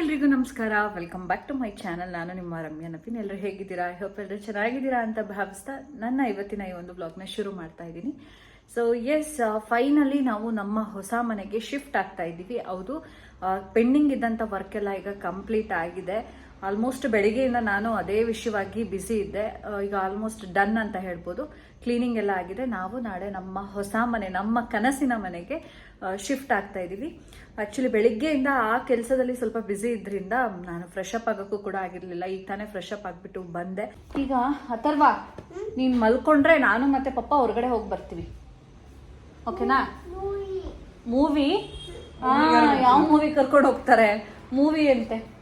ಎಲ್ರಿಗೂ ನಮಸ್ಕಾರ. Welcome back to my channel ನಾನು ನಿಮ್ಮ ರಮ್ಯ ನಪಿನ್ ಎಲ್ಲರೂ ಹೇಗಿದ್ದೀರಾ? ಐ ಹೋಪ್ ಎಲ್ಲರೂ ಚೆನ್ನಾಗಿದ್ದೀರಾ ಅಂತ ಭಾವಿಸ್ತಾ ನನ್ನ ಇವತ್ತಿನ ಈ ಒಂದು ಬ್ಲಾಗ್ನ ಶುರು ಮಾಡ್ತಾ ಇದ್ದೀನಿ. ಸೊ ಎಸ್ ಫೈನಲಿ ನಾವು ನಮ್ಮ ಹೊಸ ಮನೆಗೆ ಶಿಫ್ಟ್ ಆಗ್ತಾ ಇದ್ದೀವಿ. ಹೌದು ಪೆಂಡಿಂಗ್ ಇದ್ದಂಥ ವರ್ಕ್ ಎಲ್ಲ ಈಗ ಕಂಪ್ಲೀಟ್ ಆಗಿದೆ. ಆಲ್ಮೋಸ್ಟ್ ಬೆಳಿಗ್ಗೆಯಿಂದ ನಾನು ಅದೇ ವಿಷಯವಾಗಿ ಬ್ಯುಸಿ ಇದ್ದೆ. ಈಗ ಆಲ್ಮೋಸ್ಟ್ ಡನ್ ಅಂತ ಹೇಳ್ಬೋದು. ಕ್ಲೀನಿಂಗ್ ಎಲ್ಲ ಆಗಿದೆ. ನಾವು ನಾಳೆ ನಮ್ಮ ಹೊಸ ಮನೆ ನಮ್ಮ ಕನಸಿನ ಮನೆಗೆ ಶಿಫ್ಟ್ ಆಗ್ತಾ ಇದ್ದೀವಿ. ಆಕ್ಚುಲಿ ಬೆಳಿಗ್ಗೆಯಿಂದ ಆ ಕೆಲಸದಲ್ಲಿ ಸ್ವಲ್ಪ ಬ್ಯುಸಿ ಇದ್ರಿಂದ ನಾನು ಫ್ರೆಶ್ ಅಪ್ ಆಗೋಕ್ಕೂ ಕೂಡ ಆಗಿರಲಿಲ್ಲ. ಈಗ ತಾನೇ ಫ್ರೆಶ್ ಅಪ್ ಆಗಿಬಿಟ್ಟು ಬಂದೆ. ಈಗ ಅಥರ್ವ ನೀನ್ ಮಲ್ಕೊಂಡ್ರೆ ನಾನು ಮತ್ತೆ ಪಪ್ಪ ಹೊರಗಡೆ ಹೋಗಿ ಬರ್ತೀವಿ. ಓಕೆನಾ ಮೂವಿ ಯಾವ ಮೂವಿ ಕರ್ಕೊಂಡು ಹೋಗ್ತಾರೆ? ಮೂವಿ ಅಂತೆ.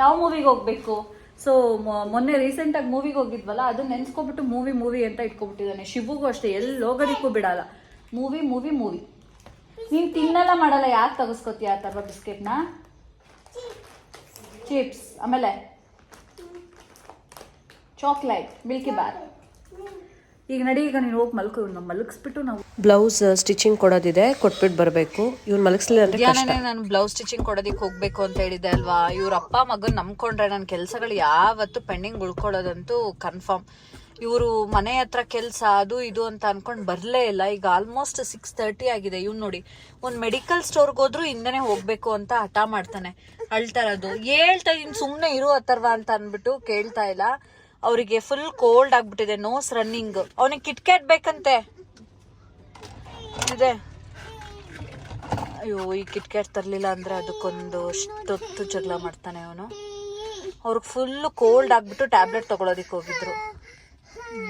ಯಾವ ಮೂವಿಗೆ ಹೋಗ್ಬೇಕು? ಸೊ ಮೊನ್ನೆ ರೀಸೆಂಟ್ ಆಗಿ ಮೂವಿಗೆ ಹೋಗಿದ್ವಲ್ಲ, ಅದು ನೆನ್ಸ್ಕೊಬಿಟ್ಟು ಮೂವಿ ಮೂವಿ ಅಂತ ಇಟ್ಕೊಬಿಟ್ಟಿದ್ದಾನೆ. ಶಿವಗೂ ಅಷ್ಟೇ, ಎಲ್ಲಿ ಹೋಗೋದಕ್ಕೂ ಬಿಡಲ್ಲ. ಮೂವಿ ಮೂವಿ ಮೂವಿ ನೀನ್ ತಿನ್ನಲ್ಲ ಮಾಡಲ್ಲ, ಯಾಕೆ ತಗಸ್ಕೊತೀಯ ಆ ಥರ ಬಿಸ್ಕೆಟ್ನ? ಚಿಪ್ಸ್ ಆಮೇಲೆ? ಚಾಕ್ಲೇಟ್ ಮಿಲ್ಕಿ ಬಾರ್ ಈಗ ನಡಿ ಈಗ ನೀನು ಹೋಗಿ ಮಲ್ಕೋ ಇವ್ನ ಮಲಗಿಸ್ಬಿಟ್ಟು ನಾವು ಬ್ಲೌಸ್ ಸ್ಟಿಚಿಂಗ್ ಕೊಡೋದಿದೆ ಕೊಟ್ಬಿಟ್ಟು ಬರಬೇಕು. ಇವ್ನು ಮಲಗಿಸ್ಲಿಲ್ಲ ಅಂದ್ರೆ ಕಷ್ಟ. ನಾನು ಬ್ಲೌಸ್ ಸ್ಟಿಚಿಂಗ್ ಕೊಡೋದಕ್ಕೆ ಹೋಗ್ಬೇಕು ಅಂತ ಹೇಳಿದೆ ಅಲ್ವಾ? ಇವ್ರ ಅಪ್ಪ ಮಗನ್ ನಂಬ್ಕೊಂಡ್ರೆ ನನ್ನ ಕೆಲಸಗಳು ಯಾವತ್ತು ಪೆಂಡಿಂಗ್ ಉಳ್ಕೊಳ್ಳೋದಂತೂ ಕನ್ಫರ್ಮ್ ಇವರು ಮನೆ ಹತ್ರ ಕೆಲಸ ಅದು ಇದು ಅಂತ ಅನ್ಕೊಂಡು ಬರಲೇ ಇಲ್ಲ. ಈಗ ಆಲ್ಮೋಸ್ಟ್ ಸಿಕ್ಸ್ ತರ್ಟಿ ಆಗಿದೆ. ಇವ್ನು ನೋಡಿ ಒಂದು ಮೆಡಿಕಲ್ ಸ್ಟೋರ್ಗೆ ಹೋದ್ರು ಹಿಂದೆನೆ ಹೋಗ್ಬೇಕು ಅಂತ ಹಠ ಮಾಡ್ತಾನೆ. ಅಳ್ತಾರದು ಹೇಳ್ತಾ ಇನ್ ಸುಮ್ಮನೆ ಇರು ಅಥರ್ವ ಅಂತ ಅನ್ಬಿಟ್ಟು ಕೇಳ್ತಾ ಇಲ್ಲ. ಅವರಿಗೆ ಫುಲ್ ಕೋಲ್ಡ್ ಆಗ್ಬಿಟ್ಟಿದೆ ನೋಸ್ ರನ್ನಿಂಗ್ ಅವನಿಗೆ ಕಿಟ್ಕ್ಯಾಟ್ ಬೇಕಂತೆ. ಇದೆ. ಅಯ್ಯೋ, ಈ ಕಿಟ್ಕ್ಯಾಟ್ ತರಲಿಲ್ಲ ಅಂದ್ರೆ ಅದಕ್ಕೊಂದು ಅಷ್ಟೊತ್ತು ಜಗಳ ಮಾಡ್ತಾನೆ ಅವನು. ಅವ್ರಿಗೆ ಫುಲ್ ಕೋಲ್ಡ್ ಆಗ್ಬಿಟ್ಟು ಟ್ಯಾಬ್ಲೆಟ್ ತಗೊಳೋದಿಕ್ಕೆ ಹೋಗಿದ್ರು.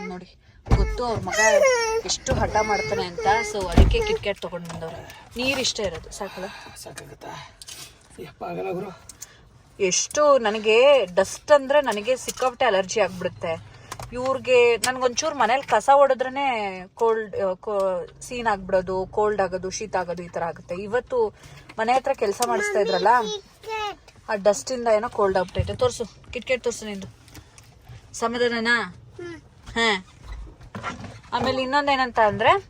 ನೋಡಿ. ಗೊತ್ತು, ಅವ್ರ ಮಗ ಎಷ್ಟು ಹಠ ಮಾಡ್ತಾನೆ ಅಂತ. ಸೊ ಅದಕ್ಕೆ ಕಿಟ್ಕ್ಯಾಟ್ ತಗೊಂಡ್ ಬಂದವ್ರು. ನೀರ್ ಇಷ್ಟ ಇರೋದು. ಸಾಕಲ್ಲ? ಸಾಕಾಗತ್ತಾ? ಎಷ್ಟು ನನಗೆ ಡಸ್ಟ್ ಅಂದ್ರೆ ನನಗೆ ಸಿಕ್ಕಾಪಟ್ಟೆ ಅಲರ್ಜಿ ಆಗಿಬಿಡುತ್ತೆ. ಇವ್ರಿಗೆ ನನಗೊಂಚೂರು ಮನೇಲಿ ಕಸ ಹೊಡೆದ್ರೆ ಕೋಲ್ಡ್ ಸೀನ್ ಆಗ್ಬಿಡೋದು ಕೋಲ್ಡ್ ಆಗೋದು ಶೀತ ಆಗೋದು ಈ ತರ ಆಗುತ್ತೆ. ಇವತ್ತು ಮನೆ ಹತ್ರ ಕೆಲಸ ಮಾಡಿಸ್ತಾ ಇದ್ರಲ್ಲ ಆ ಡಸ್ಟ್ ಇಂದ ಏನೋ ಕೋಲ್ಡ್ ಆಗ್ಬಿಟ್ಟೈತೆ. ತೋರಿಸು ಕಿಟ್ಕೆಟ್ ತೋರ್ಸು ನಿಂದು. ಸಮಾಧಾನನಾ? ಹಾಂ. ಆಮೇಲೆ ಇನ್ನೊಂದೇನಂತ ಅಂದ್ರೆ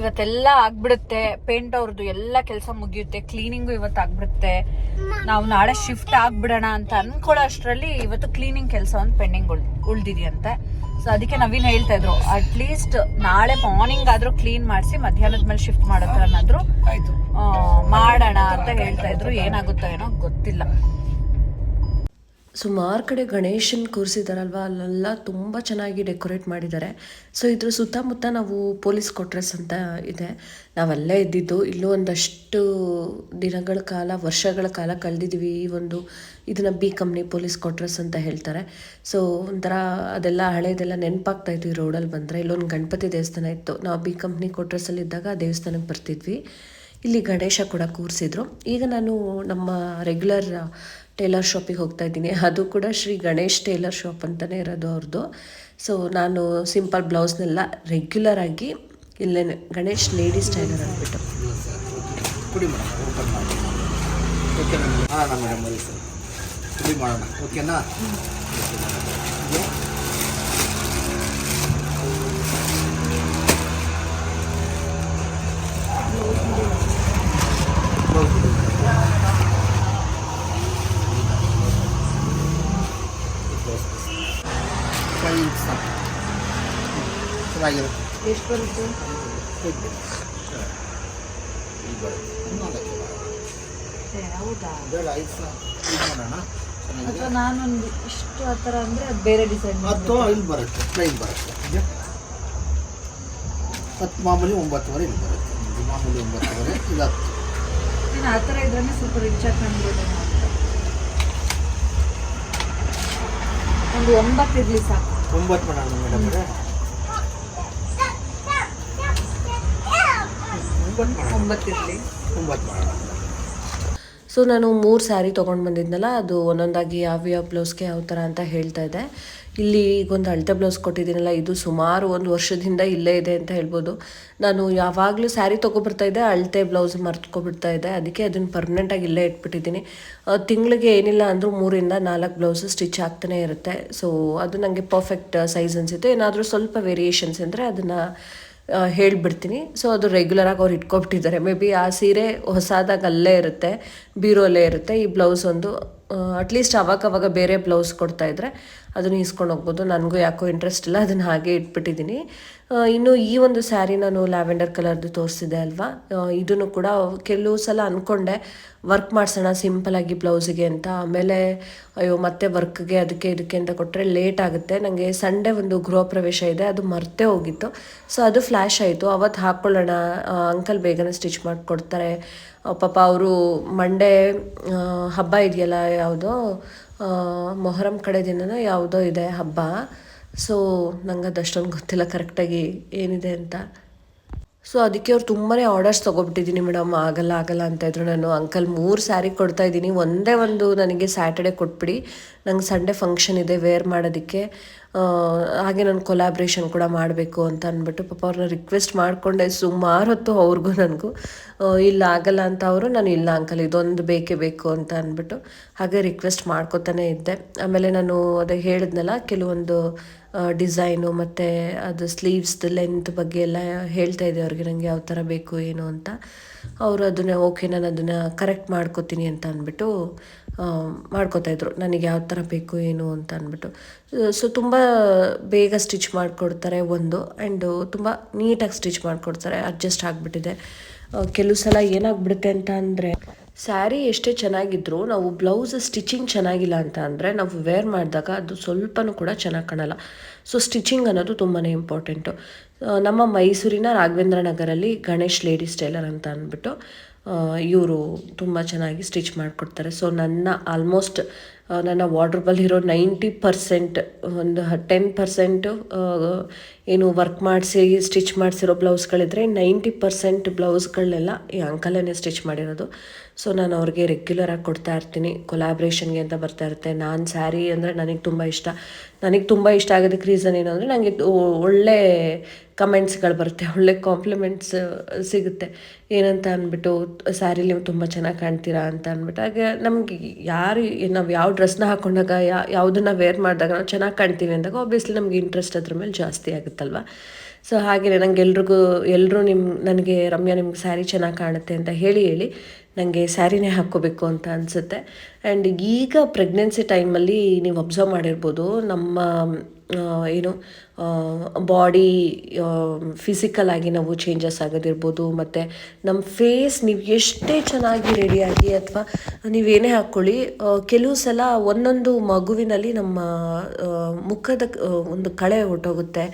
ಇವತ್ತೆಲ್ಲ ಆಗ್ಬಿಡುತ್ತೆ ಪೇಂಟ್ ಅವ್ರದ್ದು ಎಲ್ಲ ಕೆಲಸ ಮುಗಿಯುತ್ತೆ ಕ್ಲೀನಿಂಗು ಇವತ್ತು ಆಗ್ಬಿಡುತ್ತೆ. ನಾವು ನಾಳೆ ಶಿಫ್ಟ್ ಆಗ್ಬಿಡೋಣ ಅಂತ ಅನ್ಕೊಳ್ಳೋ ಅಷ್ಟರಲ್ಲಿ ಇವತ್ತು ಕ್ಲೀನಿಂಗ್ ಕೆಲಸ ಒಂದು ಪೆಂಡಿಂಗ್ ಉಳ್ ಉಳ್ದಿದೆಯಂತೆ. ಸೊ ಅದಕ್ಕೆ ನವೀನ್ ಹೇಳ್ತಾ ಇದ್ರು ಅಟ್ಲೀಸ್ಟ್ ನಾಳೆ ಮಾರ್ನಿಂಗ್ ಆದ್ರೂ ಕ್ಲೀನ್ ಮಾಡಿಸಿ ಮಧ್ಯಾಹ್ನದ ಮೇಲೆ ಶಿಫ್ಟ್ ಮಾಡೋ ಥರನಾದ್ರೂ ಮಾಡೋಣ ಅಂತ ಹೇಳ್ತಾ ಇದ್ರು. ಏನಾಗುತ್ತೋ ಏನೋ ಗೊತ್ತಿಲ್ಲ. ಸುಮಾರು ಕಡೆ ಗಣೇಶನ್ ಕೂರಿಸಿದಾರಲ್ವ? ಅಲ್ಲೆಲ್ಲ ತುಂಬ ಚೆನ್ನಾಗಿ ಡೆಕೋರೇಟ್ ಮಾಡಿದ್ದಾರೆ ಸೊ, ಇದ್ರ ಸುತ್ತಮುತ್ತ ನಾವು ಪೊಲೀಸ್ ಕ್ವಾರ್ಟರ್ಸ್ ಅಂತ ಇದೆ. ನಾವಲ್ಲೇ ಇದ್ದಿದ್ದು. ಇಲ್ಲೂ ಒಂದಷ್ಟು ದಿನಗಳ ಕಾಲ, ವರ್ಷಗಳ ಕಾಲ ಕಳೆದಿದ್ದೀವಿ ಈ ಒಂದು ಇದನ್ನು ಬಿ ಕಂಪ್ನಿ ಪೊಲೀಸ್ ಕ್ವಾರ್ಟರ್ಸ್ ಅಂತ ಹೇಳ್ತಾರೆ. ಸೊ, ಒಂಥರ ಅದೆಲ್ಲ ಹಳೆದೆಲ್ಲ ನೆನಪಾಗ್ತಾ ಇತ್ತು ಈ ರೋಡಲ್ಲಿ ಬಂದರೆ. ಇಲ್ಲೊಂದು ಗಣಪತಿ ದೇವಸ್ಥಾನ ಇತ್ತು. ನಾವು ಬಿ ಕಂಪ್ನಿ ಕ್ವಾರ್ಟರ್ಸಲ್ಲಿ ಇದ್ದಾಗ ಆ ದೇವಸ್ಥಾನಕ್ಕೆ ಬರ್ತಿದ್ವಿ. ಇಲ್ಲಿ ಗಣೇಶ ಕೂಡ ಕೂರಿಸಿದ್ರು. ಈಗ ನಾನು ನಮ್ಮ ರೆಗ್ಯುಲರ್ ಟೇಲರ್ ಶಾಪಿಗೆ ಹೋಗ್ತಾ ಇದ್ದೀನಿ. ಅದು ಕೂಡ ಶ್ರೀ ಗಣೇಶ್ ಟೇಲರ್ ಶಾಪ್ ಅಂತಲೇ ಇರೋದು ಅವ್ರದ್ದು ಸೊ ನಾನು ಸಿಂಪಲ್ ಬ್ಲೌಸ್ನೆಲ್ಲ ರೆಗ್ಯುಲರ್ ಆಗಿ ಇಲ್ಲೇ ಗಣೇಶ್ ಲೇಡೀಸ್ ಟೈಲರ್ ಅಂದ್ಬಿಟ್ಟು. ಓಕೆ ಓಕೆನಾ ಚೆನ್ನಾಗಿರುತ್ತೆ ಎಷ್ಟು ಬರುತ್ತೆ. ಹೌದಾ? ಬೇಡ ಐದು ಸಾವಿರ ಇದು ಮಾಡೋಣ ಅಥವಾ ನಾನೊಂದು ಇಷ್ಟು ಆ ಥರ ಅಂದರೆ ಅದು ಬೇರೆ ಡಿಸೈನ್ ಮತ್ತು ಇಲ್ಲಿ ಬರುತ್ತೆ ಪ್ಲೈನ್ ಬರುತ್ತೆ? ಹತ್ತು ಮಾಮೂಲಿ ಒಂಬತ್ತುವರೆ ಇಲ್ಲಿ ಬರುತ್ತೆ. ಮಾಮೂಲಿ ಒಂಬತ್ತುವರೆ ಇದು ಹತ್ತು. ಇನ್ನು ಆ ಥರ ಇದ್ರೇ ಸ್ವಲ್ಪ ರಿಚ್ ಆಗಿ ಒಂದು ಒಂಬತ್ತು ಇರಲಿ ಸಾಕು. ಒಂಬತ್ತು ಮಾಡೋಣ ಮೇಡಮ್ ಸೊ ನಾನು ಮೂರು ಸ್ಯಾರಿ ತೊಗೊಂಡು ಬಂದಿದ್ನಲ್ಲ, ಅದು ಒಂದೊಂದಾಗಿ ಯಾವ್ಯಾವ ಬ್ಲೌಸ್ಗೆ ಯಾವ ಥರ ಅಂತ ಹೇಳ್ತಾ ಇದ್ದೆ. ಇಲ್ಲಿ ಈಗೊಂದು ಅಳತೆ ಬ್ಲೌಸ್ ಕೊಟ್ಟಿದ್ದೀನಲ್ಲ, ಇದು ಸುಮಾರು ಒಂದು ವರ್ಷದಿಂದ ಇಲ್ಲೇ ಇದೆ ಅಂತ ಹೇಳ್ಬೋದು. ನಾನು ಯಾವಾಗಲೂ ಸ್ಯಾರಿ ತೊಗೊಬರ್ತಾ ಇದ್ದೆ, ಅಳತೆ ಬ್ಲೌಸ್ ಮರ್ತ್ಕೊಬಿಡ್ತಾ ಇದ್ದೆ. ಅದಕ್ಕೆ ಅದನ್ನು ಪರ್ಮನೆಂಟಾಗಿ ಇಲ್ಲೇ ಇಟ್ಬಿಟ್ಟಿದ್ದೀನಿ. ತಿಂಗಳಿಗೆ ಏನಿಲ್ಲ ಅಂದರೂ ಮೂರಿಂದ ನಾಲ್ಕು ಬ್ಲೌಸ್ ಸ್ಟಿಚ್ ಆಗ್ತಾನೆ ಇರುತ್ತೆ. ಸೊ, ಅದು ನನಗೆ ಪರ್ಫೆಕ್ಟ್ ಸೈಜ್ ಅನಿಸಿತ್ತು. ಏನಾದರೂ ಸ್ವಲ್ಪ ವೇರಿಯೇಷನ್ಸ್ ಅಂದರೆ ಅದನ್ನು ಹೇಳಿಬಿಡ್ತೀನಿ. ಸೊ ಅದು ರೆಗ್ಯುಲರಾಗಿ ಅವ್ರು ಇಟ್ಕೊಬಿಟ್ಟಿದ್ದಾರೆ. ಮೇ ಬಿ ಆ ಸೀರೆ ಹೊಸದಾಗಿ ಅಲ್ಲೇ ಇರುತ್ತೆ, ಬೀರೋಲ್ಲೇ ಇರುತ್ತೆ. ಈ ಬ್ಲೌಸ್ ಒಂದು ಅಟ್ಲೀಸ್ಟ್ ಅವಾಗ ಅವಾಗ ಬೇರೆ ಬ್ಲೌಸ್ ಕೊಡ್ತಾಯಿದ್ರೆ ಅದನ್ನು ಇಸ್ಕೊಂಡು ಹೋಗ್ಬೋದು. ನನಗೂ ಯಾಕೋ ಇಂಟ್ರೆಸ್ಟ್ ಇಲ್ಲ, ಅದನ್ನು ಹಾಗೆ ಇಟ್ಬಿಟ್ಟಿದ್ದೀನಿ. ಇನ್ನು ಈ ಒಂದು ಸ್ಯಾರಿ ನಾನು ಲ್ಯಾವೆಂಡರ್ ಕಲರ್ದು ತೋರಿಸಿದೆ ಅಲ್ವಾ? ಇದನ್ನು ಕೂಡ ಕೆಲವು ಸಲ ಅಂದ್ಕೊಂಡೆ ವರ್ಕ್ ಮಾಡಿಸೋಣ ಸಿಂಪಲಾಗಿ ಬ್ಲೌಸಿಗೆ ಅಂತ. ಆಮೇಲೆ, ಅಯ್ಯೋ, ಮತ್ತೆ ವರ್ಕ್ಗೆ ಅದಕ್ಕೆ ಇದಕ್ಕೆ ಅಂತ ಕೊಟ್ಟರೆ ಲೇಟ್ ಆಗುತ್ತೆ. ನನಗೆ ಸಂಡೇ ಒಂದು ಗೃಹ ಪ್ರವೇಶ ಇದೆ, ಅದು ಮರ್ತೇ ಹೋಗಿತ್ತು. ಸೊ ಅದು ಫ್ಲ್ಯಾಶ್ ಆಯಿತು. ಅವತ್ತು ಹಾಕ್ಕೊಳ್ಳೋಣ. ಅಂಕಲ್ ಬೇಗನೆ ಸ್ಟಿಚ್ ಮಾಡಿಕೊಡ್ತಾರೆ. ಪಾಪ ಅವರು ಮಂಡೇ ಹಬ್ಬ ಇದೆಯಲ್ಲ, ಯಾವುದೋ ಮೊಹರಂ ಕಡೆ ದಿನನೋ ಯಾವುದೋ ಇದೆ ಹಬ್ಬ. ಸೊ ನಂಗೆ ಅದು ಗೊತ್ತಿಲ್ಲ ಕರೆಕ್ಟಾಗಿ ಏನಿದೆ ಅಂತ. ಸೊ ಅದಕ್ಕೆ ಅವ್ರು ತುಂಬಾ ಆರ್ಡರ್ಸ್ ತೊಗೊಬಿಟ್ಟಿದ್ದೀನಿ ಮೇಡಮ್ ಆಗಲ್ಲ ಆಗಲ್ಲ ಅಂತ ಇದ್ರು ನಾನು. ಅಂಕಲ್ ಮೂರು ಸ್ಯಾರಿ ಕೊಡ್ತಾ ಇದ್ದೀನಿ. ಒಂದೇ ಒಂದು ನನಗೆ ಸ್ಯಾಟರ್ಡೆ ಕೊಟ್ಬಿಡಿ. ನಂಗೆ ಸಂಡೇ ಫಂಕ್ಷನ್ ಇದೆ ವೇರ್ ಮಾಡೋದಕ್ಕೆ. ಹಾಗೆ ನಾನು ಕೊಲಾಬ್ರೇಷನ್ ಕೂಡ ಮಾಡಬೇಕು ಅಂತ ಅಂದ್ಬಿಟ್ಟು ಪಾಪ ಅವ್ರನ್ನ ರಿಕ್ವೆಸ್ಟ್ ಮಾಡಿಕೊಂಡೆ ಸುಮಾರು ಹೊತ್ತು ಅವ್ರಿಗೂ ನನಗೂ. ಇಲ್ಲ ಆಗಲ್ಲ ಅಂತ ಅವರು, ನಾನು ಇಲ್ಲ ಅಂಕಲ್ ಇದೊಂದು ಬೇಕೇ ಬೇಕು ಅಂತ ಅಂದ್ಬಿಟ್ಟು ಹಾಗೆ ರಿಕ್ವೆಸ್ಟ್ ಮಾಡ್ಕೋತಾನೆ ಇದ್ದೆ. ಆಮೇಲೆ ನಾನು ಅದೇ ಹೇಳಿದ್ನಲ್ಲ, ಕೆಲವೊಂದು ಡಿಸೈನು ಮತ್ತು ಅದು ಸ್ಲೀವ್ಸ್ದು ಲೆಂತ್ ಬಗ್ಗೆ ಎಲ್ಲ ಹೇಳ್ತಾ ಇದ್ದೆ ಅವ್ರಿಗೆ ನನಗೆ ಯಾವ ಥರ ಬೇಕು, ಏನು ಅಂತ. ಅವರು ಅದನ್ನು ಓಕೆ ನಾನು ಅದನ್ನು ಕರೆಕ್ಟ್ ಮಾಡ್ಕೋತೀನಿ ಅಂತ ಅಂದ್ಬಿಟ್ಟು ಆ, ಮಾಡ್ಕೋತಾ ನನಗೆ ಯಾವ ಥರ ಬೇಕು ಏನು ಅಂತ ಅಂದ್ಬಿಟ್ಟು. ಸೊ ತುಂಬ ಬೇಗ ಸ್ಟಿಚ್ ಮಾಡಿಕೊಡ್ತಾರೆ ಒಂದು ಆ್ಯಂಡ್ ತುಂಬ ನೀಟಾಗಿ ಸ್ಟಿಚ್ ಮಾಡಿಕೊಡ್ತಾರೆ ಅಡ್ಜಸ್ಟ್ ಆಗಿಬಿಟ್ಟಿದೆ. ಕೆಲವು ಸಲ ಏನಾಗ್ಬಿಡುತ್ತೆ ಅಂತ ಅಂದರೆ ಸ್ಯಾರಿ ಎಷ್ಟೇ ಚೆನ್ನಾಗಿದ್ರು ನಾವು ಬ್ಲೌಸ್ ಸ್ಟಿಚಿಂಗ್ ಚೆನ್ನಾಗಿಲ್ಲ ಅಂತ ಅಂದರೆ ನಾವು ವೇರ್ ಮಾಡಿದಾಗ ಅದು ಸ್ವಲ್ಪನೂ ಕೂಡ ಚೆನ್ನಾಗಿ ಕಾಣಲ್ಲ. ಸೊ ಸ್ಟಿಚಿಂಗ್ ಅನ್ನೋದು ತುಂಬಾ ಇಂಪಾರ್ಟೆಂಟು ನಮ್ಮ ಮೈಸೂರಿನ ರಾಘವೇಂದ್ರ ನಗರಲ್ಲಿ ಗಣೇಶ್ ಲೇಡೀಸ್ ಟೈಲರ್ ಅಂತ ಅಂದ್ಬಿಟ್ಟು ಇವರು ತುಂಬ ಚೆನ್ನಾಗಿ ಸ್ಟಿಚ್ ಮಾಡಿಕೊಡ್ತಾರೆ. ಸೊ ನನ್ನ ಆಲ್ಮೋಸ್ಟ್ ನನ್ನ ವಾರ್ಡ್ರೋಬಲ್ಲಿರೋ ನೈಂಟಿ ಪರ್ಸೆಂಟ್, ಒಂದು ಟೆನ್ ಪರ್ಸೆಂಟು ಏನು ವರ್ಕ್ ಮಾಡಿಸಿ, ಸ್ಟಿಚ್ ಮಾಡಿಸಿರೋ ಬ್ಲೌಸ್ಗಳಿದ್ರೆ ನೈಂಟಿ ಪರ್ಸೆಂಟ್ ಬ್ಲೌಸ್ಗಳನ್ನೆಲ್ಲ ಈ ಅಂಕಲನ್ನೇ ಸ್ಟಿಚ್ ಮಾಡಿರೋದು. ಸೊ ನಾನು ಅವ್ರಿಗೆ ರೆಗ್ಯುಲರಾಗಿ ಕೊಡ್ತಾ ಇರ್ತೀನಿ ಕೊಲಾಬ್ರೇಷನ್ಗೆ ಅಂತ ಬರ್ತಾ ಇರುತ್ತೆ. ನಾನು ಸ್ಯಾರಿ ಅಂದರೆ ನನಗೆ ತುಂಬ ಇಷ್ಟ. ನನಗೆ ತುಂಬ ಇಷ್ಟ ಆಗೋದಕ್ಕೆ ರೀಸನ್ ಏನು ಅಂದರೆ ನನಗೆ ಒಳ್ಳೆ ಕಮೆಂಟ್ಸ್ಗಳು ಬರುತ್ತೆ, ಒಳ್ಳೆ ಕಾಂಪ್ಲಿಮೆಂಟ್ಸ್ ಸಿಗುತ್ತೆ. ಏನಂತ ಅಂದ್ಬಿಟ್ಟು ಸ್ಯಾರಿಲಿ ತುಂಬ ಚೆನ್ನಾಗಿ ಕಾಣ್ತೀರಾ? ಅಂತ ಅಂದ್ಬಿಟ್ಟು. ಹಾಗೆ ನಮಗೆ ಯಾರು, ನಾವು ಯಾವ ಡ್ರೆಸ್ನ ಹಾಕೊಂಡಾಗ ಯಾ, ಯಾವುದನ್ನ ವೇರ್ ಮಾಡಿದಾಗ ನಾವು ಚೆನ್ನಾಗಿ ಕಾಣ್ತೀವಿ ಅಂದಾಗ ಆಬ್ವಿಯಸ್ಲಿ ನಮಗೆ ಇಂಟ್ರೆಸ್ಟ್ ಅದ್ರ ಮೇಲೆ ಜಾಸ್ತಿ ಆಗುತ್ತಲ್ವ? ಸೊ ಹಾಗೆಯೇ ನನಗೆ ಎಲ್ರಿಗೂ ಎಲ್ಲರೂ ನಿಮ್ಮ ನನಗೆ ರಮ್ಯಾ ನಿಮ್ಗೆ ಸ್ಯಾರಿ ಚೆನ್ನಾಗಿ ಕಾಣುತ್ತೆ ಅಂತ ಹೇಳಿ ಹೇಳಿ ನನಗೆ ಸ್ಯಾರಿನೇ ಹಾಕ್ಕೋಬೇಕು ಅಂತ ಅನಿಸುತ್ತೆ. ಆ್ಯಂಡ್ ಈಗ ಪ್ರೆಗ್ನೆನ್ಸಿ ಟೈಮಲ್ಲಿ ನೀವು ಅಬ್ಸರ್ವ್ ಮಾಡಿರ್ಬೋದು ನಮ್ಮ ಏನು ಬಾಡಿ ಫಿಸಿಕಲ್ ಆಗಿ ನಾವು ಚೇಂಜಸ್ ಆಗೋದಿರ್ಬೋದು, ಮತ್ತು ನಮ್ಮ ಫೇಸ್ ನೀವು ಎಷ್ಟೇ ಚೆನ್ನಾಗಿ ರೆಡಿಯಾಗಿ ಅಥವಾ ನೀವೇನೇ ಹಾಕ್ಕೊಳ್ಳಿ ಕೆಲವು ಸಲ ಒಂದೊಂದು ಮಗುವಿನಲ್ಲಿ ನಮ್ಮ ಮುಖದ ಒಂದು ಕಳೆ ಹೊಟ್ಟೋಗುತ್ತೆ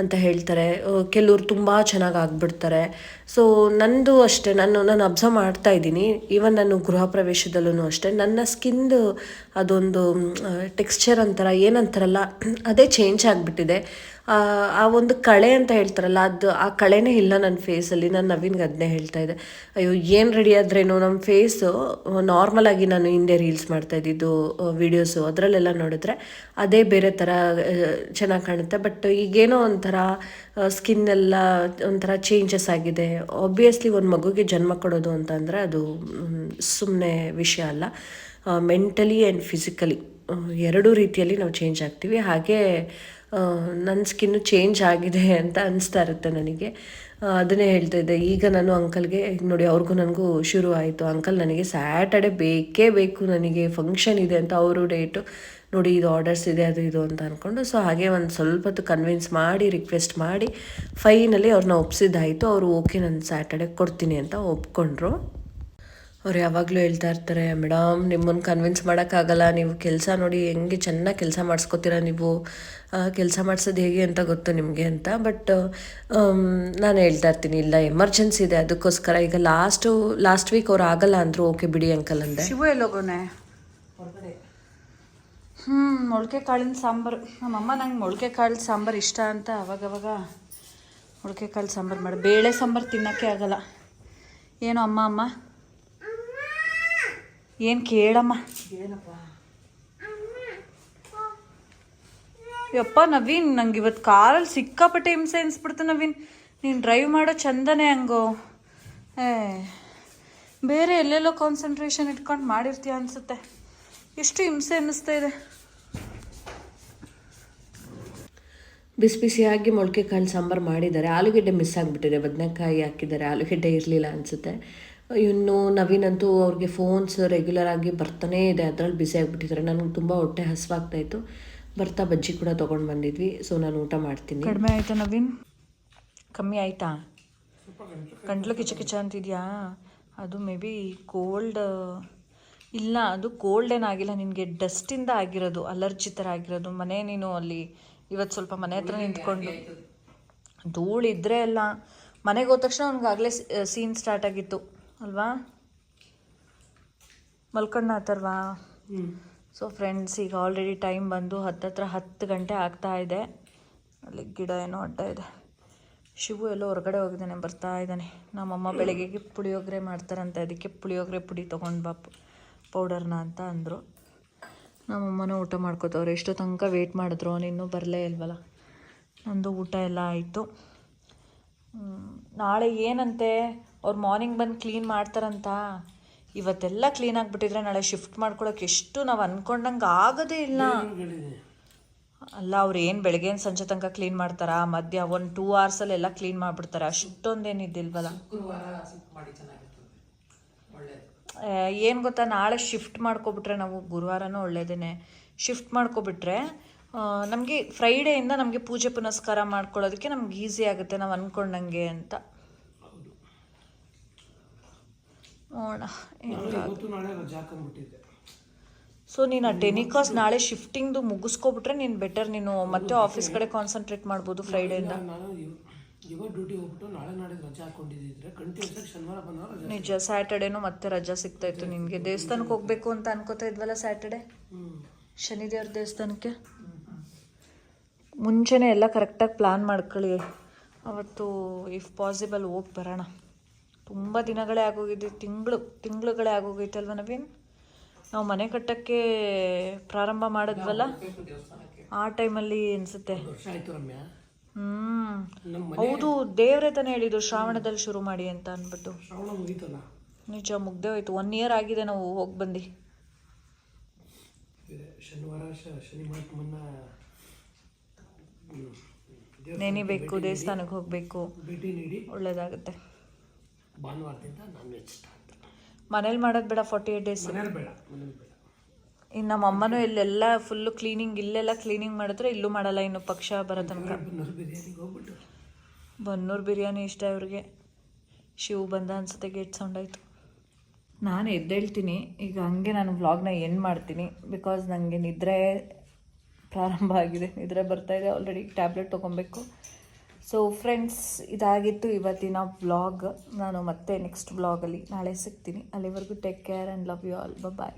ಅಂತ ಹೇಳ್ತಾರೆ. ಕೆಲವ್ರು ತುಂಬ ಚೆನ್ನಾಗಿ ಆಗ್ಬಿಡ್ತಾರೆ. ಸೊ ನಂದು ಅಷ್ಟೇ, ನಾನು ನಾನು ಅಬ್ಸರ್ವ್ ಮಾಡ್ತಾ ಇದ್ದೀನಿ. ಈವನ್ ನಾನು ಗೃಹ ಪ್ರವೇಶದಲ್ಲೂ ಅಷ್ಟೇ. ನನ್ನ ಸ್ಕಿನ್ದು ಅದೊಂದು ಟೆಕ್ಸ್ಚರ್ ಅಂತಾರ, ಏನಂತಾರಲ್ಲ, ಅದೇ ಚೇಂಜ್ ಆಗಿಬಿಟ್ಟಿದೆ. ಆ ಒಂದು ಕಳೆ ಅಂತ ಹೇಳ್ತಾರಲ್ಲ, ಅದು ಆ ಕಳೆನೇ ಇಲ್ಲ ನನ್ನ ಫೇಸಲ್ಲಿ ನಾನು ನವೀನ್ಗೆ ಅದನ್ನೇ ಹೇಳ್ತಾ ಇದ್ದೆ. ಅಯ್ಯೋ, ಏನು ರೆಡಿ ಆದ್ರೇನು ನಮ್ಮ ಫೇಸು ನಾರ್ಮಲಾಗಿ ನಾನು ಹಿಂದೆ ರೀಲ್ಸ್ ಮಾಡ್ತಾ ಇದ್ದಿದ್ದು ವೀಡಿಯೋಸು ಅದರಲ್ಲೆಲ್ಲ ನೋಡಿದ್ರೆ ಅದೇ ಬೇರೆ ಥರ ಚೆನ್ನಾಗಿ ಕಾಣುತ್ತೆ. ಬಟ್ ಈಗೇನೋ ಒಂಥರ ಸ್ಕಿನ್ ಎಲ್ಲ ಒಂಥರ ಚೇಂಜಸ್ ಆಗಿದೆ. ಆಬ್ವಿಯಸ್ಲಿ ಒಂದು ಮಗುಗೆ ಜನ್ಮ ಕೊಡೋದು ಅಂತಂದರೆ ಅದು ಸುಮ್ಮನೆ ವಿಷಯ ಅಲ್ಲ. ಮೆಂಟಲಿ ಆ್ಯಂಡ್ ಫಿಸಿಕಲಿ ಎರಡೂ ರೀತಿಯಲ್ಲಿ ನಾವು ಚೇಂಜ್ ಆಗ್ತೀವಿ. ಹಾಗೆ ನನ್ನ ಸ್ಕಿನ್ನು ಚೇಂಜ್ ಆಗಿದೆ ಅಂತ ಅನಿಸ್ತಾ ಇರುತ್ತೆ ನನಗೆ. ಅದನ್ನೇ ಹೇಳ್ತಾ ಇದ್ದೆ. ಈಗ ನಾನು ಅಂಕಲ್ಗೆ ನೋಡಿ ಅವ್ರಿಗೂ ನನಗೂ ಶುರು ಆಯಿತು. ಅಂಕಲ್ ನನಗೆ ಸ್ಯಾಟರ್ಡೆ ಬೇಕೇ ಬೇಕು ನನಗೆ ಫಂಕ್ಷನ್ ಇದೆ ಅಂತ ಅವರು ಡೇಟು ನೋಡಿ ಇದು ಆರ್ಡರ್ಸ್ ಇದೆ, ಅದು ಇದು ಅಂತ ಅಂದ್ಕೊಂಡು ಸೊ ಹಾಗೆ ಒಂದು ಸ್ವಲ್ಪ ಹೊತ್ತು ಕನ್ವಿನ್ಸ್ ಮಾಡಿ ರಿಕ್ವೆಸ್ಟ್ ಮಾಡಿ ಫೈನಲಿ ಅವ್ರನ್ನ ಒಪ್ಸಿದ್ದಾಯಿತು. ಅವರು ಓಕೆ ನಾನು ಸ್ಯಾಟರ್ಡೆ ಕೊಡ್ತೀನಿ ಅಂತ ಒಪ್ಕೊಂಡ್ರು. ಅವ್ರು ಯಾವಾಗಲೂ ಹೇಳ್ತಾ ಇರ್ತಾರೆ ಮೇಡಮ್ ನಿಮ್ಮನ್ನು ಕನ್ವಿನ್ಸ್ ಮಾಡೋಕ್ಕಾಗಲ್ಲ. ನೀವು ಕೆಲಸ ನೋಡಿ ಹೆಂಗೆ ಚೆನ್ನಾಗಿ ಕೆಲಸ ಮಾಡಿಸ್ಕೊತೀರ ನೀವು? ಕೆಲಸ ಮಾಡಿಸೋದು ಹೇಗೆ ಅಂತ ಗೊತ್ತು ನಿಮಗೆ ಅಂತ. ಬಟ್ ನಾನು ಹೇಳ್ತಾ ಇರ್ತೀನಿ ಇಲ್ಲ ಎಮರ್ಜೆನ್ಸಿ ಇದೆ. ಅದಕ್ಕೋಸ್ಕರ ಈಗ ಲಾಸ್ಟು ಲಾಸ್ಟ್ ವೀಕ್ ಅವ್ರು ಆಗಲ್ಲ ಅಂದರು ಓಕೆ ಬಿಡಿ ಅಂಕಲ್ ಅಂದೆ. ಶಿವ ಎಲ್ಲೋಗೋನೆ? ಹ್ಞೂ ಮೊಳಕೆ ಕಾಳಿನ ಸಾಂಬಾರು. ನಮ್ಮಮ್ಮ ನಂಗೆ ಮೊಳಕೆ ಕಾಳು ಸಾಂಬಾರು ಇಷ್ಟ ಅಂತ ಅವಾಗವಾಗ ಮೊಳಕೆ ಕಾಳು ಸಾಂಬಾರು ಮಾಡಿ. ಬೇಳೆ ಸಾಂಬಾರು ತಿನ್ನೋಕ್ಕೆ ಆಗಲ್ಲ. ಏನು ಅಮ್ಮ ಅಮ್ಮ? ಏನು ಕೇಳಮ್ಮ? ಯಪ್ಪ ನವೀನ್ ನಂಗೆ ಇವತ್ತು ಕಾರಲ್ಲಿ ಸಿಕ್ಕಾಪಟ್ಟೆ ಹಿಂಸೆ ಅನ್ಸ್ಬಿಡ್ತು ನವೀನ್. ನೀನು ಡ್ರೈವ್ ಮಾಡೋ ಚಂದನೇ ಹಂಗೋ. ಏ ಬೇರೆ ಎಲ್ಲೆಲ್ಲೋ ಕಾನ್ಸಂಟ್ರೇಷನ್ ಇಟ್ಕೊಂಡು ಮಾಡಿರ್ತೀಯ ಅನ್ಸುತ್ತೆ. ಎಷ್ಟು ಹಿಂಸೆ ಅನ್ನಿಸ್ತಾ ಇದೆ. ಬಿಸಿ ಬಿಸಿಯಾಗಿ ಮೊಳಕೆ ಕಾಳು ಸಾಂಬಾರು ಮಾಡಿದ್ದಾರೆ. ಆಲೂಗೆಡ್ಡೆ ಮಿಸ್ ಆಗಿಬಿಟ್ಟಿದೆ. ಬದನೆಕಾಯಿ ಹಾಕಿದ್ದಾರೆ. ಆಲೂಗೆಡ್ಡೆ ಇರಲಿಲ್ಲ ಅನಿಸುತ್ತೆ. ಇನ್ನು ನವೀನಂತೂ ಅವ್ರಿಗೆ ಫೋನ್ಸ್ ರೆಗ್ಯುಲರ್ ಆಗಿ ಬರ್ತಾನೇ ಇದೆ. ಅದರಲ್ಲಿ ಬಿಸಿ ಆಗಿಬಿಟ್ಟಿದ್ದಾರೆ. ನನಗೆ ತುಂಬ ಹೊಟ್ಟೆ ಹಸಿವಾಗ್ತಾಯಿತ್ತು ಬರ್ತಾ ಬಜ್ಜಿ ಕೂಡ ತೊಗೊಂಡು ಬಂದಿದ್ವಿ. ಸೊ ನಾನು ಊಟ ಮಾಡ್ತೀನಿ. ಕಡಿಮೆ ಆಯ್ತಾ ನವೀನ್? ಕಮ್ಮಿ ಆಯ್ತಾ? ಗಂಟ್ಲು ಕಿಚ ಕಿಚ ಅಂತಿದ್ಯಾ? ಅದು ಮೇ ಬಿ ಕೋಲ್ಡ್ ಇಲ್ಲ ಅದು ಕೋಲ್ಡ್ ಏನಾಗಿಲ್ಲ ನಿನಗೆ ಡಸ್ಟಿಂದ ಆಗಿರೋದು ಅಲರ್ಜಿ ಥರ ಆಗಿರೋದು ಮನೆ ನೀನು ಅಲ್ಲಿ ಇವತ್ತು ಸ್ವಲ್ಪ ಮನೆ ಹತ್ರ ನಿಂತ್ಕೊಂಡು. ಧೂಳಿದ್ರೆ ಅಲ್ಲ. ಮನೆಗೆ ಹೋದ ತಕ್ಷಣ ಅವ್ನಿಗಾಗಲೇ ಸೀನ್ ಸ್ಟಾರ್ಟ್ ಆಗಿತ್ತು. ಅಲ್ವಾ? ಮಲ್ಕೊಂಡ ಆತರ್ವಾ ಸೊ ಫ್ರೆಂಡ್ಸ್ ಈಗ ಆಲ್ರೆಡಿ ಟೈಮ್ ಬಂದು ಹತ್ತತ್ರ ಹತ್ತು ಗಂಟೆ ಆಗ್ತಾ ಇದೆ. ಅಲ್ಲಿ ಗಿಡ ಏನೋ ಅಡ್ಡ ಇದೆ. ಶಿವು ಎಲ್ಲೋ ಹೊರಗಡೆ ಹೋಗಿದ್ದಾನೆ, ಬರ್ತಾ ಇದ್ದಾನೆ. ನಮ್ಮಮ್ಮ ಬೆಳಗ್ಗೆಗೆ ಪುಳಿಯೋಗರೆ ಮಾಡ್ತಾರಂತೆ, ಅದಕ್ಕೆ ಪುಳಿಯೋಗರೆ ಪುಡಿ ತೊಗೊಂಡು ಬಾ ಪೌಡರ್ನ ಅಂತ ಅಂದರು. ನಮ್ಮಮ್ಮನ ಊಟ ಮಾಡ್ಕೋತವ್ರು. ಎಷ್ಟು ತನಕ ವೆಯ್ಟ್ ಮಾಡಿದ್ರು ಇನ್ನೂ ಬರಲೇ ಇಲ್ವಲ್ಲ. ನಂದು ಊಟ ಎಲ್ಲ ಆಯಿತು. ನಾಳೆ ಏನಂತೆ? ಅವ್ರು ಮಾರ್ನಿಂಗ್ ಬಂದು ಕ್ಲೀನ್ ಮಾಡ್ತಾರಂತ. ಇವತ್ತೆಲ್ಲ ಕ್ಲೀನ್ ಆಗಿಬಿಟ್ಟಿದ್ರೆ ನಾಳೆ ಶಿಫ್ಟ್ ಮಾಡ್ಕೊಳಕ್ಕೆ ಎಷ್ಟು ನಾವು ಅನ್ಕೊಂಡಂಗೆ ಆಗೋದೇ ಇಲ್ಲ. ಅಲ್ಲ ಅವ್ರು ಏನು ಬೆಳಗ್ಗೆ ಸಂಜೆ ತನಕ ಕ್ಲೀನ್ ಮಾಡ್ತಾರಾ? ಮಧ್ಯ ಒಂದು ಟೂ ಅವರ್ಸಲ್ಲಿ ಎಲ್ಲ ಕ್ಲೀನ್ ಮಾಡಿಬಿಡ್ತಾರೆ. ಚೆನ್ನಾಗಿರ್ತದೆ. ಒಳ್ಳೇದು. ಏನು ಗೊತ್ತಾ? ನಾಳೆ ಶಿಫ್ಟ್ ಮಾಡ್ಕೊಬಿಟ್ರೆ ನಾವು ಗುರುವಾರನೂ ಒಳ್ಳೇದೇನೆ. ಶಿಫ್ಟ್ ಮಾಡ್ಕೊಬಿಟ್ರೆ ನಮಗೆ ಫ್ರೈಡೆಯಿಂದ ನಮಗೆ ಪೂಜೆ ಪುನಸ್ಕಾರ ಮಾಡ್ಕೊಳ್ಳೋದಕ್ಕೆ ನಮ್ಗೆ ಈಸಿ ಆಗುತ್ತೆ ನಾವು ಅಂದ್ಕೊಂಡಂಗೆ ಅಂತ. ನೋಡೋಣ. ಸೊ ನೀನು ಆ ಟೆನಿಕಾಸ್ ನಾಳೆ ಶಿಫ್ಟಿಂಗ್ದು ಮುಗಿಸ್ಕೊಬಿಟ್ರೆ ನೀನು ಬೆಟರ್ ನೀನು ಮತ್ತೆ ಆಫೀಸ್ ಕಡೆ ಕಾನ್ಸಂಟ್ರೇಟ್ ಮಾಡ್ಬೋದು ಫ್ರೈಡೆಯಿಂದ ನಾನು ಇವ್- ಇವಾಗ ಡ್ಯೂಟಿ ಹೋಗ್ಬಿಟ್ಟು ನಾಳೆ ನಾಳೆ ರಜಾ ಹಾಕೊಂಡಿದ್ದಿದ್ರೆ ಕಂಟಿನ್ಯೂಸ್ ಆಗಿ ಶನಿವಾರ ಬಂದಾಗ ರಜಾ ನಿಜ ಸ್ಯಾಟರ್ಡೇನು ಮತ್ತೆ ರಜಾ ಸಿಗ್ತಾ ಇತ್ತು ನಿನಗೆ ದೇವಸ್ಥಾನಕ್ಕೆ ಹೋಗ್ಬೇಕು ಅಂತ ಅನ್ಕೋತಾ ಇದ್ವಲ್ಲ ಸ್ಯಾಟರ್ಡೆ ಶನಿದೇವ್ರ ದೇವಸ್ಥಾನಕ್ಕೆ? ಮುಂಚೆನೇ ಎಲ್ಲ ಕರೆಕ್ಟಾಗಿ ಪ್ಲ್ಯಾನ್ ಮಾಡ್ಕೊಳ್ಳಿ. ಅವತ್ತು ಇಫ್ ಪಾಸಿಬಲ್ ಹೋಗಿ ಬರೋಣ. ತುಂಬ ದಿನಗಳೇ ಆಗೋಗಿದೆ ತಿಂಗಳು ತಿಂಗಳುಗಳೇ ಆಗೋಗೈತೆ ಅಲ್ವ ನವೀನ್? ನಾವು ಮನೆ ಕಟ್ಟಕ್ಕೆ ಪ್ರಾರಂಭ ಮಾಡಿದ್ವಲ್ಲ? ಆ ಟೈಮಲ್ಲಿ ಅನಿಸುತ್ತೆ. ಹ್ಞೂ ಹ್ಮ್. ಹೌದು ದೇವ್ರೇ ತಾನೆ ಹೇಳಿದ್ದು ಶ್ರಾವಣದಲ್ಲಿ ಶುರು ಮಾಡಿ ಅಂತ ಅಂದ್ಬಿಟ್ಟು ನಿಜ ಮುಗ್ದೇ ಹೋಯ್ತು. ಒನ್ ಇಯರ್ ಆಗಿದೆ ನಾವು ಹೋಗಿ ಬಂದು. ಶನಿವಾರ ನೆನಿಬೇಕು ದೇವಸ್ಥಾನಕ್ಕೆ ಹೋಗಬೇಕು. ಒಳ್ಳೇದಾಗುತ್ತೆ. ಭಾನುವಾರದಿಂದ ನಾನ್ ವೆಜ್ ಸ್ಟಾರ್ಟ್ ಮನೇಲಿ ಮಾಡೋದು ಬೇಡ ಫಾರ್ಟಿ ಏಟ್ ಡೇಸ್ ಮನೇಲಿ ಬೇಡ ಮನೇಲಿ ಬೇಡ. ಇನ್ನು ನಮ್ಮ ಅಮ್ಮನೂ ಇಲ್ಲೆಲ್ಲ ಫುಲ್ಲು ಕ್ಲೀನಿಂಗ್ ಇಲ್ಲೆಲ್ಲ ಕ್ಲೀನಿಂಗ್ ಮಾಡಿದ್ರೆ ಇಲ್ಲೂ ಮಾಡಲ್ಲ. ಇನ್ನು ಪಕ್ಷ ಬರೋ ತನಕ. ಬನ್ನೂರು ಬಿರಿಯಾನಿಗೆ ಹೋಗ್ಬಿಟ್ಟು ಬನ್ನೂರು ಬಿರಿಯಾನಿ ಇಷ್ಟ ಇವ್ರಿಗೆ. ಶಿವ್ ಬಂದ ಅನ್ಸುತ್ತೆ ಗೇಟ್ ಸೌಂಡ್ ಆಯಿತು. ನಾನು ಎದ್ದೇಳ್ತೀನಿ ಈಗ ಹಂಗೆ ನಾನು ವ್ಲಾಗ್ನ ಎಂಡ್ ಮಾಡ್ತೀನಿ ಬಿಕಾಸ್ ನನಗೆ ನಿದ್ರೆ ಪ್ರಾರಂಭ ಆಗಿದೆ. ನಿದ್ರೆ ಬರ್ತಾ ಇದೆ ಆಲ್ರೆಡಿ ಟ್ಯಾಬ್ಲೆಟ್ ತೊಗೊಬೇಕು. ಸೊ ಫ್ರೆಂಡ್ಸ್ ಇದಾಗಿತ್ತು ಇವತ್ತಿನ ವ್ಲಾಗ್ ನಾನು ಮತ್ತೆ ನೆಕ್ಸ್ಟ್ ವ್ಲಾಗಲ್ಲಿ ನಾಳೆ ಸಿಗ್ತೀನಿ. ಅಲ್ಲಿವರೆಗೂ take care and love you all bye